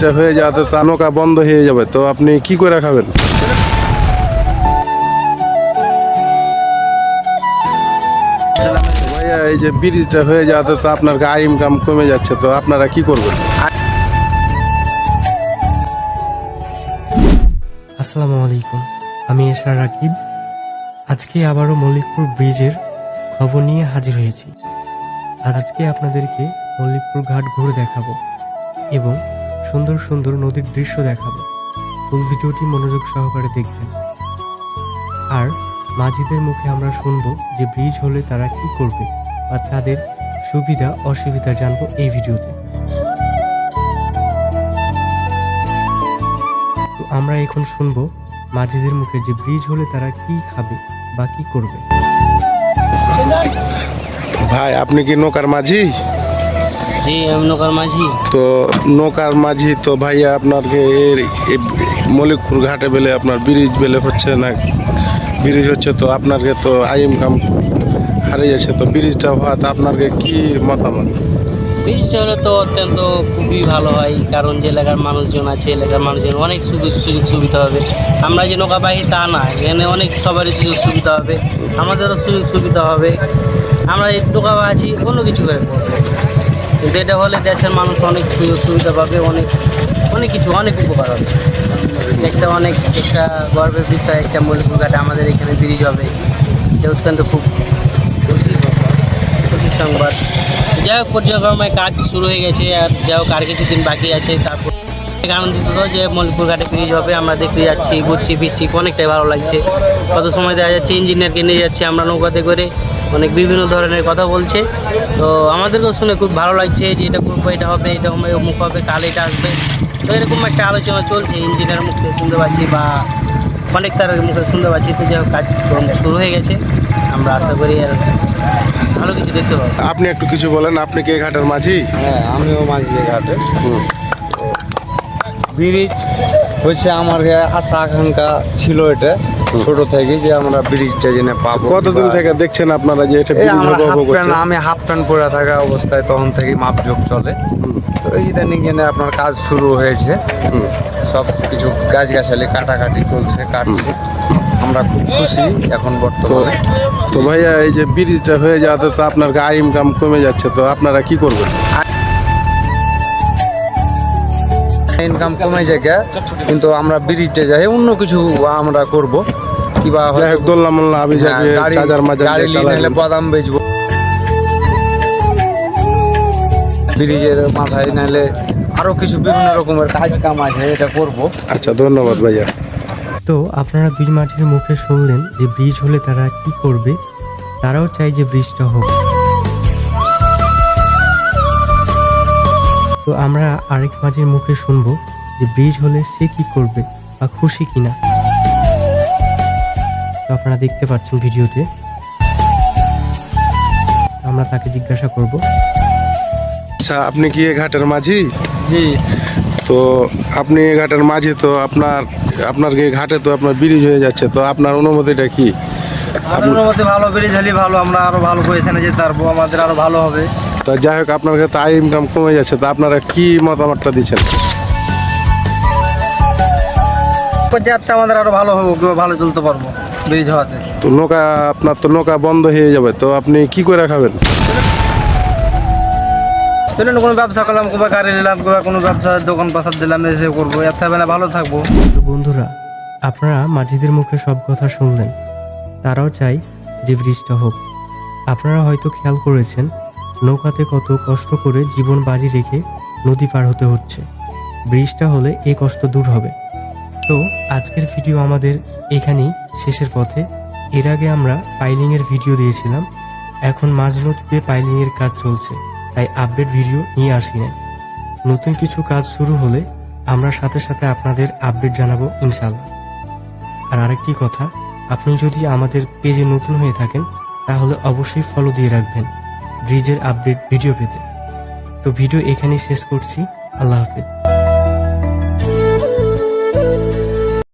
ব্রিজটা হয়ে যাওয়াতে তা নৌকা বন্ধ হয়ে যাবে, তো আপনি কি করে খাবেন? ভাইয়া, এই যে ব্রিজটা হয়ে যাওয়াতে তো আপনার আয় ইনকাম কমে যাচ্ছে, তো আপনারা কি করবেন? আসসালামু আলাইকুম, আমি এশার রাকিব। আজকে আবারও মল্লিকপুর ব্রিজের খবর নিয়ে হাজির হয়েছি। আজকে আপনাদেরকে মল্লিকপুর ঘাট ঘুরে দেখাবো এবং সুন্দর সুন্দর নদীর দৃশ্য দেখাবো। ফুল ভিডিওটি মনোযোগ সহকারে দেখবেন। আর মাঝিদের মুখে আমরা শুনব যে ব্রিজ হলে তারা কি করবে বা তাদের সুবিধা, অসুবিধা জানব এই ভিডিওতে। আমরা এখন শুনব মাঝিদের মুখে যে ব্রিজ হলে তারা কি খাবে বা কি করবে। ভাই, আপনি কি নৌকার মাঝি? জি আমি নৌকার মাঝি। তো নৌকার মাঝি তো ভাইয়া আপনাকে এর মলিকপুর ঘাটে বেলে আপনার ব্রিজ বেলে হচ্ছে না ব্রিজ হচ্ছে তো আপনাকে তো আই ইনকাম হারিয়ে যাচ্ছে তো ব্রিজটা হওয়াতে আপনাকে কি মতামত? ব্রিজটা হলে তো অত্যন্ত খুবই ভালো হয় কারণ যে এলাকার মানুষজন আছে এলাকার মানুষজন অনেক সুযোগ সুযোগ সুবিধা হবে। আমরা যে নৌকা নৌকাবাহী তা না এখানে অনেক সবারই সুযোগ সুবিধা হবে আমাদেরও সুযোগ সুবিধা হবে। আমরা এই নৌকা আছি অন্য কিছু করে কিন্তু এটা হলে দেশের মানুষ অনেক সুযোগ সুবিধা পাবে, অনেক অনেক কিছু, অনেক উপকার হবে। একটা অনেক, একটা গর্বের বিষয়, একটা মূল ঘাটে আমাদের এখানে ব্রিজ হবে। এটা অত্যন্ত খুব খুশি খুশির সংবাদ। যাই হোক, পর্যায়ক্রমে কাজ শুরু হয়ে গেছে, আর যাই হোক, আর কিছুদিন বাকি আছে, তারপর আনন্দিত তো যে মলিপুর ঘাটে ব্রিজ হবে আমরা দেখতে যাচ্ছি ঘুরছি ফিরছি অনেকটাই ভালো লাগছে। কত সময় দেখা যাচ্ছে ইঞ্জিনিয়ারকে নিয়ে যাচ্ছি আমরা নৌকাতে করে অনেক বিভিন্ন ধরনের কথা বলছে। তো আমাদেরকেও শুনে খুব ভালো লাগছে যে এটা করব এটা হবে এটা হবে অমুক হবে কাল এটা আসবে। তো এরকম একটা আলোচনা চলছে ইঞ্জিনিয়ার মুখে শুনতে পাচ্ছি বা অনেক তার মুখে শুনতে পাচ্ছি তো হোক কাজ শুরু হয়ে গেছে। আমরা আশা করি আর ভালো কিছু দেখতে পাবো। আপনি একটু কিছু বলেন আপনি কি ঘাটের মাঝি? হ্যাঁ আমিও মাঝি ঘাটে। ব্রিজ হচ্ছে আমার আশা আকাঙ্ক্ষা ছিল এটা ছোট থেকে যে আমরা ব্রিজটা জেনে পাবো কতদিন থেকে দেখছেন আপনারা যে এটা ব্রিজ আমরা হবে হাফ হবে আমি হাফ প্যান্ট পরে থাকা অবস্থায় তখন থেকে মাপজোক চলে। তো ইদানিং জেনে আপনার কাজ শুরু হয়েছে। সব কিছু গাছ গাছালি কাটাকাটি চলছে কাটছে। আমরা খুব খুশি এখন বর্তমানে। তো ভাইয়া এই যে ব্রিজটা হয়ে যাওয়াতে তো আপনার আয় ইনকাম কমে যাচ্ছে তো আপনারা কি করবেন? ইনকাম কমে যায় কিন্তু আমরা ব্রিজে যাই অন্য কিছু আমরা করব। কিবা যাই হোক মোল্লা আমি যাবে গাড়ি নিয়ে বাদাম বেচবো। ব্রিজের মাথায় নাহলে আরও কিছু বিভিন্ন রকমের কাজ কাম আছে এটা করব। আচ্ছা ধন্যবাদ ভাইয়া। তো আপনারা দুই মাঝির মুখে শুনলেন যে ব্রিজ হলে তারা কি করবে? তারাও চায় যে ব্রিজটা হোক। তো আমরা আরেক মাঝির মুখে শুনব যে ব্রিজ হলে সে কি করবে বা খুশি কিনা। তো আপনারা দেখতে পাচ্ছেন ভিডিওতে। আমরা তাকে জিজ্ঞাসা করব। আচ্ছা আপনি কি এ ঘাটের মাঝি? জি। তো আপনি এ ঘাটের মাঝি তো আপনার আপনার এই ঘাটে তো আপনার ব্রিজ হয়ে যাচ্ছে তো আপনার অনুমতিটা কি? মধ্যে ভালো ব্রিজ হলে ভালো আমরা আরও ভালো পজিশনে যেতে পারব আমাদের আরও ভালো হবে। তো যাই হোক আপনার কাছে আয় ইনকাম কমে যাচ্ছে তা আপনারা কি মতামতটা দিচ্ছেন? যাতে আমাদের আরও ভালো হবে ভালো চলতে পারব ব্রিজ হওয়াতে। তো নৌকা আপনার তো নৌকা বন্ধ হয়ে যাবে তো আপনি কি করে খাবেন? ধরুন কোনো ব্যবসা করলাম কিংবা গাড়ি নিলাম কিংবা কোনো ব্যবসা দোকান পাশার দিলাম এসে করব এর হবে না ভালো থাকব। তো বন্ধুরা আপনারা মাঝিদের মুখে সব কথা শুনলেন তারাও চাই যে ব্রিজটা হোক। আপনারা হয়তো খেয়াল করেছেন নৌকাতে কত কষ্ট করে জীবন বাজি রেখে নদী পার হতে হচ্ছে। ব্রিজটা হলে এই কষ্ট দূর হবে। তো, আজকের ভিডিও আমাদের এখানেই শেষের পথে। এর আগে আমরা পাইলিংয়ের ভিডিও দিয়েছিলাম। এখন মাঝ নদীতে পাইলিংয়ের কাজ চলছে। তাই আপডেট ভিডিও নিয়ে আসি নাই নতুন কিছু কাজ শুরু হলে আমরা সাথে সাথে আপনাদের আপডেট জানাব ইনশাল্লাহ আর আরেকটি কথা, আপনি যদি আমাদের পেজে নতুন হয়ে থাকেন, তাহলে অবশ্যই ফলো দিয়ে রাখবেন। ব্রিজের আপডেট ভিডিও পেতে। তো ভিডিও এখানেই শেষ করছি। আল্লাহ হাফেজ।